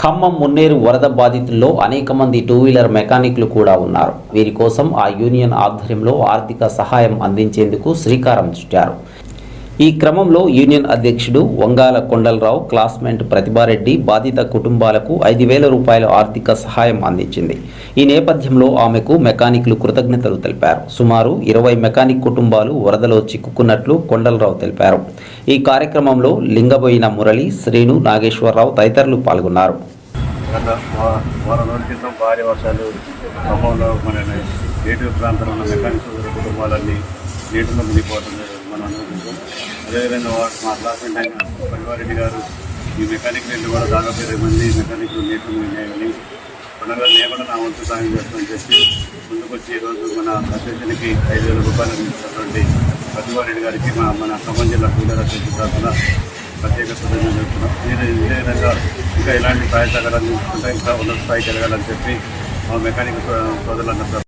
ఖమ్మం మున్నేరు వరద బాధితుల్లో అనేక మంది టూ వీలర్ మెకానిక్లు కూడా ఉన్నారు. వీరి కోసం ఆ యూనియన్ ఆధ్వర్యంలో ఆర్థిక సహాయం అందించేందుకు శ్రీకారం చుట్టారు. ఈ క్రమంలో యూనియన్ అధ్యక్షుడు వంగాల కొండలరావు క్లాస్మేట్ ప్రతిభారెడ్డి బాధిత కుటుంబాలకు ఐదు వేల రూపాయల ఆర్థిక సహాయం అందించింది. ఈ నేపథ్యంలో ఆమెకు మెకానిక్లు కృతజ్ఞతలు తెలిపారు. సుమారు ఇరవై మెకానిక్ కుటుంబాలు వరదలో చిక్కుకున్నట్లు కొండలరావు తెలిపారు. ఈ కార్యక్రమంలో లింగబోయిన మురళి శ్రీను నాగేశ్వరరావు తదితరులు పాల్గొన్నారు. భారీ వర్షాలు ఖమ్మంలో మన నేటివ్ ప్రాంతంలో ఉన్న మెకానిక్ కుటుంబాలన్నీ నీటిలో మునిగిపోతుంది మనం అదేవిధంగా వా- మా క్లాస్మెంట్ అయిన పరివారెడ్డి గారు ఈ మెకానిక్ రెండు కూడా దాదాపు ఇరవై మంది మెకానిక్లు నీటిలో మునిగాయని పండుగ నేను నా వంతు సాయం చేస్తామని చెప్పి ముందుకొచ్చి ఈరోజు మన అసోసియేషన్కి ఐదు వేల రూపాయలు అందించినటువంటి పరివారెడ్డి గారికి మా మన ఖమ్మం జిల్లా కూలీల అసోసియేషన్ తరఫున ప్రత్యేక కృతజ్ఞతలు చెప్తున్నాం మీరు ఇదే విధంగా ఇంకా ఇలాంటి సహాయ సహకారాలు ఇంకా ఉన్నత స్థాయికి వెళ్ళాలని చెప్పి మా మెకానిక్ సో- సోదరులందరూ